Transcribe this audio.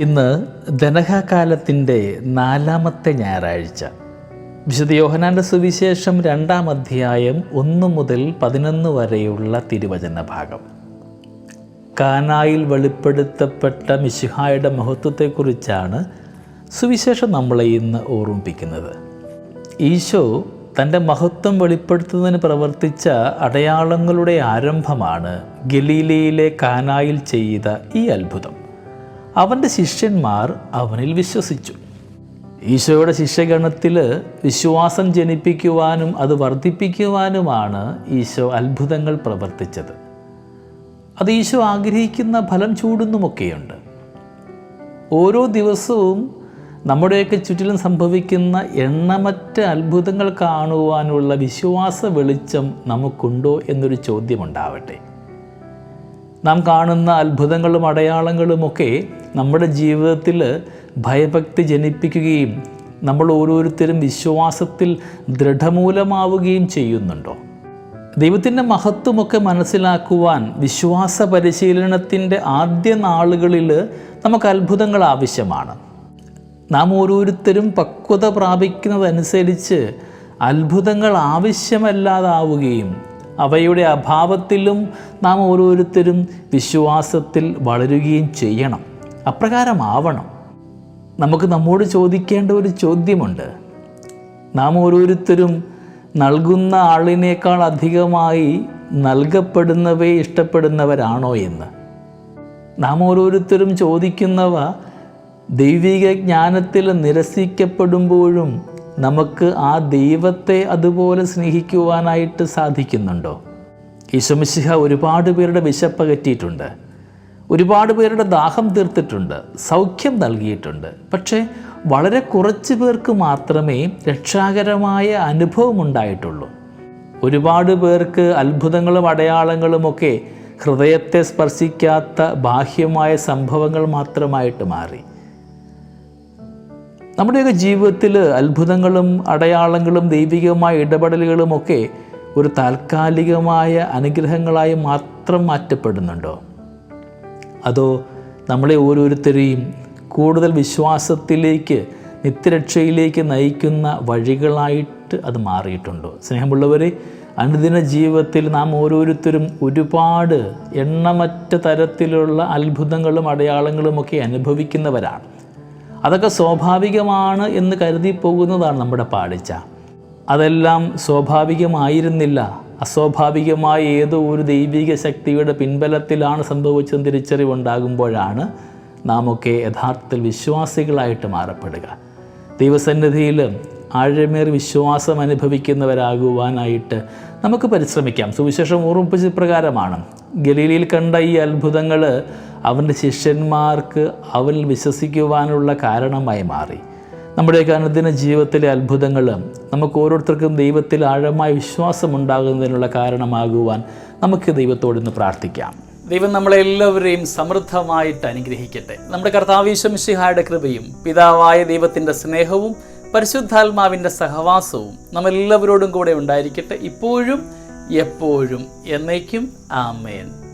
ഇന്ന് ധനകാലത്തിന്റെ നാലാമത്തെ ഞായറാഴ്ച. വിശുദ്ധ യോഹനാന്റെ സുവിശേഷം രണ്ടാം അധ്യായം ഒന്ന് മുതൽ പതിനൊന്ന് വരെയുള്ള തിരുവചന ഭാഗം. കാനായിൽ വെളിപ്പെടുത്തപ്പെട്ട മിശിഹായുടെ മഹത്വത്തെക്കുറിച്ചാണ് സുവിശേഷം നമ്മളെ ഇന്ന് ഓർമ്മിപ്പിക്കുന്നത്. ഈശോ തന്റെ മഹത്വം വെളിപ്പെടുത്തുന്നതിന് പ്രവർത്തിച്ച അടയാളങ്ങളുടെ ആരംഭമാണ് ഗലീലയിലെ കാനായിൽ ചെയ്ത ഈ അത്ഭുതം. അവന്റെ ശിഷ്യന്മാർ അവനിൽ വിശ്വസിച്ചു. ഈശോയുടെ ശിഷ്യഗണത്തിൽ വിശ്വാസം ജനിപ്പിക്കുവാനും അത് വർദ്ധിപ്പിക്കുവാനുമാണ് ഈശോ അത്ഭുതങ്ങൾ പ്രവർത്തിച്ചത്. അത് ഈശോ ആഗ്രഹിക്കുന്ന ഫലം ചൂടുന്നുമൊക്കെയുണ്ട്. ഓരോ ദിവസവും നമ്മുടെയൊക്കെ ചുറ്റിലും സംഭവിക്കുന്ന എണ്ണമറ്റ അത്ഭുതങ്ങൾ കാണുവാനുള്ള വിശ്വാസ വെളിച്ചം നമുക്കുണ്ടോ എന്നൊരു ചോദ്യമുണ്ടാവട്ടെ. നാം കാണുന്ന അത്ഭുതങ്ങളും അടയാളങ്ങളുമൊക്കെ നമ്മുടെ ജീവിതത്തിൽ ഭയഭക്തി ജനിപ്പിക്കുകയും നമ്മൾ ഓരോരുത്തരും വിശ്വാസത്തിൽ ദൃഢമൂലമാവുകയും ചെയ്യുന്നുണ്ടോ? ദൈവത്തിന്റെ മഹത്വമൊക്കെ മനസ്സിലാക്കുവാൻ വിശ്വാസ പരിശീലനത്തിന്റെ ആദ്യ നാളുകളിൽ നമുക്ക് അത്ഭുതങ്ങൾ ആവശ്യമാണ്. നാം ഓരോരുത്തരും പക്വത പ്രാപിക്കുന്നതനുസരിച്ച് അത്ഭുതങ്ങൾ ആവശ്യമല്ലാതാവുകയും അവയുടെ അഭാവത്തിലും നാം ഓരോരുത്തരും വിശ്വാസത്തിൽ വളരുകയും ചെയ്യണം. അപ്രകാരമാവണം. നമുക്ക് നമ്മോട് ചോദിക്കേണ്ട ഒരു ചോദ്യമുണ്ട്. നാം ഓരോരുത്തരും നൽകുന്ന ആളിനേക്കാൾ അധികമായി നൽകപ്പെടുന്നവയെ ഇഷ്ടപ്പെടുന്നവരാണോ എന്ന്. നാം ഓരോരുത്തരും ചോദിക്കുന്നവ ദൈവിക ജ്ഞാനത്തിൽ നിരസിക്കപ്പെടുമ്പോഴും നമുക്ക് ആ ദൈവത്തെ അതുപോലെ സ്നേഹിക്കുവാനായിട്ട് സാധിക്കുന്നുണ്ടോ? ഈശോമിശിഹ ഒരുപാട് പേരുടെ വിശപ്പകറ്റിയിട്ടുണ്ട് ഒരുപാട് പേരുടെ ദാഹം തീർത്തിട്ടുണ്ട്. സൗഖ്യം നൽകിയിട്ടുണ്ട്. പക്ഷേ വളരെ കുറച്ച് പേർക്ക് മാത്രമേ രക്ഷാകരമായ അനുഭവം ഉണ്ടായിട്ടുള്ളൂ. ഒരുപാട് പേർക്ക് അത്ഭുതങ്ങളും അടയാളങ്ങളുമൊക്കെ ഹൃദയത്തെ സ്പർശിക്കാത്ത ബാഹ്യമായ സംഭവങ്ങൾ മാത്രമായിട്ട് മാറി. നമ്മുടെയൊക്കെ ജീവിതത്തിൽ അത്ഭുതങ്ങളും അടയാളങ്ങളും ദൈവികമായ ഇടപെടലുകളും ഒക്കെ ഒരു താൽക്കാലികമായ അനുഗ്രഹങ്ങളായി മാത്രം മാറ്റപ്പെടുന്നുണ്ടോ? അതോ നമ്മളെ ഓരോരുത്തരെയും കൂടുതൽ വിശ്വാസത്തിലേക്ക് നിത്യരക്ഷയിലേക്ക് നയിക്കുന്ന വഴികളായിട്ട് അത് മാറിയിട്ടുണ്ടോ? സ്നേഹമുള്ളവരെ അനുദിന ജീവിതത്തിൽ നാം ഓരോരുത്തരും ഒരുപാട് എണ്ണമറ്റ തരത്തിലുള്ള അത്ഭുതങ്ങളും അടയാളങ്ങളുമൊക്കെ അനുഭവിക്കുന്നവരാണ്. അതൊക്കെ സ്വാഭാവികമാണ് എന്ന് കരുതി പോകുന്നതാണ് നമ്മുടെ പാളിച്ച. അതെല്ലാം സ്വാഭാവികമായിരുന്നില്ല. അസ്വാഭാവികമായ ഏതോ ഒരു ദൈവിക ശക്തിയുടെ പിൻബലത്തിലാണ് സംഭവിച്ചതെന്ന് തിരിച്ചറിവുണ്ടാകുമ്പോഴാണ് നാമൊക്കെ യഥാർത്ഥത്തിൽ വിശ്വാസികളായിട്ട് മാറപ്പെടുക. ദൈവസന്നിധിയിൽ ആഴമേർ വിശ്വാസം അനുഭവിക്കുന്നവരാകുവാനായിട്ട് നമുക്ക് പരിശ്രമിക്കാം. സുവിശേഷം ഓർമ്മിപ്പിച്ച പ്രകാരമാണ്. ഗലീലയിൽ കണ്ട ഈ അത്ഭുതങ്ങൾ അവന്റെ ശിഷ്യന്മാർക്ക് അവനിൽ വിശ്വസിക്കുവാനുള്ള കാരണമായി മാറി. നമ്മുടെയൊക്കെ അനുദിന ജീവിതത്തിലെ അത്ഭുതങ്ങൾ നമുക്ക് ഓരോരുത്തർക്കും ദൈവത്തിൽ ആഴമായ വിശ്വാസം ഉണ്ടാകുന്നതിനുള്ള കാരണമാകുവാൻ നമുക്ക് ദൈവത്തോട് ഇന്ന് പ്രാർത്ഥിക്കാം. ദൈവം നമ്മളെല്ലാവരെയും സമൃദ്ധമായിട്ട് അനുഗ്രഹിക്കട്ടെ. നമ്മുടെ കർത്താവീശ്വമിഷിഹായുടെ കൃപയും പിതാവായ ദൈവത്തിന്റെ സ്നേഹവും പരിശുദ്ധാത്മാവിന്റെ സഹവാസവും നമ്മളെല്ലാവരോടും കൂടെ ഉണ്ടായിരിക്കട്ടെ ഇപ്പോഴും എപ്പോഴും എന്നേക്കും. ആമേൻ.